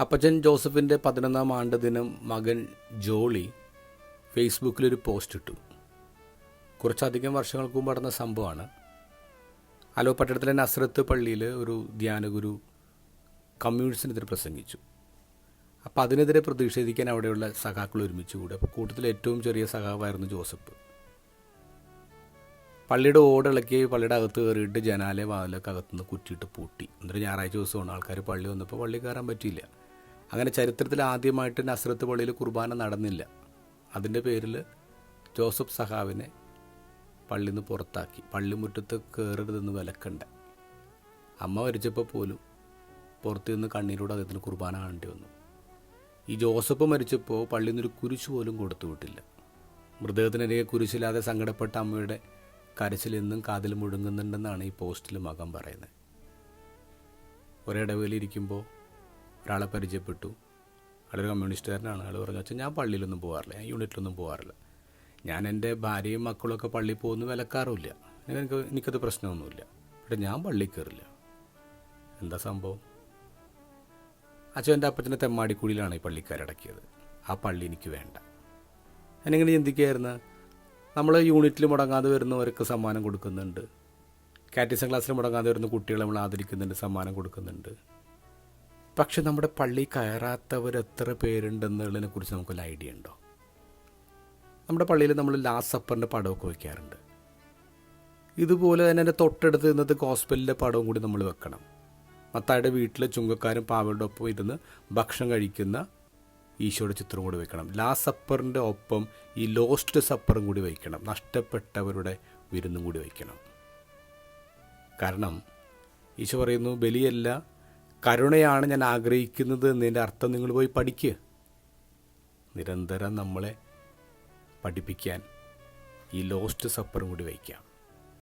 അപ്പച്ചൻ ജോസഫിന്റെ പതിനൊന്നാം ആണ്ട് ദിനം മകൻ ജോളി ഫേസ്ബുക്കിലൊരു പോസ്റ്റ് ഇട്ടു. കുറച്ചധികം വർഷങ്ങൾക്ക് മുമ്പ് നടന്ന സംഭവമാണ്. അലോ പട്ടണത്തിലെ നസ്രത്ത് പള്ളിയിൽ ഒരു ധ്യാനഗുരു കമ്മ്യൂണിസ്റ്റിനെതിരെ പ്രസംഗിച്ചു. അപ്പോൾ അതിനെതിരെ പ്രതിഷേധിക്കാൻ അവിടെയുള്ള സഖാക്കൾ ഒരുമിച്ച് കൂടി. അപ്പോൾ കൂട്ടത്തിൽ ഏറ്റവും ചെറിയ സഖാവായിരുന്നു ജോസഫ്. പള്ളിയുടെ ഓടിളക്കി പള്ളിയുടെ അകത്ത് കയറിയിട്ട് ജനാലെ വാതിലൊക്കെ അകത്തുനിന്ന് കുറ്റിയിട്ട് പൂട്ടി. എന്നിട്ട് ഞായറാഴ്ച ദിവസമാണ് ആൾക്കാർ പള്ളി വന്നപ്പോൾ പള്ളി കയറാൻ പറ്റിയില്ല. അങ്ങനെ ചരിത്രത്തിൽ ആദ്യമായിട്ട് നസ്രത്ത് പള്ളിയിൽ കുർബാന നടന്നില്ല. അതിന്റെ പേരിൽ ജോസഫ് സഹാവിനെ പള്ളിയിൽ നിന്ന് പുറത്താക്കി. പള്ളിമുറ്റത്ത് കയറരുതെന്ന് വിലക്കണ്ട. അമ്മ മരിച്ചപ്പോൾ പോലും പുറത്തു നിന്ന് കണ്ണീരോട് അദ്ദേഹത്തിന് കുർബാന കാണേണ്ടി വന്നു. ഈ ജോസഫ് മരിച്ചപ്പോൾ പള്ളിയിൽ നിന്നൊരു കുരിശ് പോലും കൊടുത്തു വിട്ടില്ല. മൃതദേഹത്തിനെതിരെ കുരിശില്ലാതെ സങ്കടപ്പെട്ട അമ്മയുടെ കരച്ചിൽ എന്നും കാതിൽ മുഴുങ്ങുന്നുണ്ടെന്നാണ് ഈ പോസ്റ്റിൽ മകം പറയുന്നത്. ഒരിടവേലിരിക്കുമ്പോൾ ഒരാളെ പരിചയപ്പെട്ടു. അയാളൊരു കമ്മ്യൂണിസ്റ്റുകാരനാണ്. അയാൾ പറഞ്ഞു വെച്ചാൽ ഞാൻ പള്ളിയിലൊന്നും പോകാറില്ല. ഞാൻ യൂണിറ്റിലൊന്നും പോകാറില്ല. ഞാൻ എന്റെ ഭാര്യയും മക്കളൊക്കെ പള്ളിയിൽ പോകുന്നു വിലക്കാറുമില്ല എനിക്ക് എനിക്കത് പ്രശ്നമൊന്നുമില്ല. പക്ഷെ ഞാൻ പള്ളി കയറില്ല. എന്താ സംഭവം? അച്ഛൻ എന്റെ അപ്പച്ചന്റെ തെമ്മാടിക്കുഴിയിലാണ് ഈ പള്ളിക്കാരടക്കിയത് ആ പള്ളി എനിക്ക് വേണ്ട. ഞാനിങ്ങനെ ചിന്തിക്കുകയായിരുന്നു. നമ്മൾ യൂണിറ്റിൽ മുടങ്ങാതെ വരുന്നവർക്ക് സമ്മാനം കൊടുക്കുന്നുണ്ട്. കാറ്റിസം ക്ലാസ്സിൽ മുടങ്ങാതെ വരുന്ന കുട്ടികളെ നമ്മൾ ആദരിക്കുന്നുണ്ട് സമ്മാനം കൊടുക്കുന്നുണ്ട്. പക്ഷെ നമ്മുടെ പള്ളി കയറാത്തവർ എത്ര പേരുണ്ടെന്നുള്ളതിനെ കുറിച്ച് നമുക്കൊരു ഐഡിയ ഉണ്ടോ? നമ്മുടെ പള്ളിയിൽ നമ്മൾ ലാസ്റ്റ് സപ്പറിന്റെ പടമൊക്കെ വയ്ക്കാറുണ്ട്. ഇതുപോലെ തന്നെ എന്റെ തൊട്ടടുത്ത് ഇന്നത്തെ ഹോസ്പിറ്റലിന്റെ പടവും കൂടി നമ്മൾ വെക്കണം. മത്തായുടെ വീട്ടിലെ ചുങ്കക്കാരും പാവയുടെ ഒപ്പം ഇരുന്ന് ഭക്ഷണം കഴിക്കുന്ന ഈശോയുടെ ചിത്രം കൂടി വയ്ക്കണം ലാസ്റ്റ് സപ്പറിന്റെ ഒപ്പം ഈ ലോസ്റ്റ് സപ്പറും കൂടി വയ്ക്കണം. നഷ്ടപ്പെട്ടവരുടെ വിരുന്നും കൂടി വയ്ക്കണം. കാരണം ഈശോ പറയുന്നു ബലിയല്ല കരുണയാണ് ഞാൻ ആഗ്രഹിക്കുന്നത് എന്നതിന്റെ അർത്ഥം നിങ്ങൾ പോയി പഠിക്കുക നിരന്തരം നമ്മളെ പഠിപ്പിക്കാൻ ഈ ലോസ്റ്റ് സപ്പറും കൂടി വയ്ക്കാം.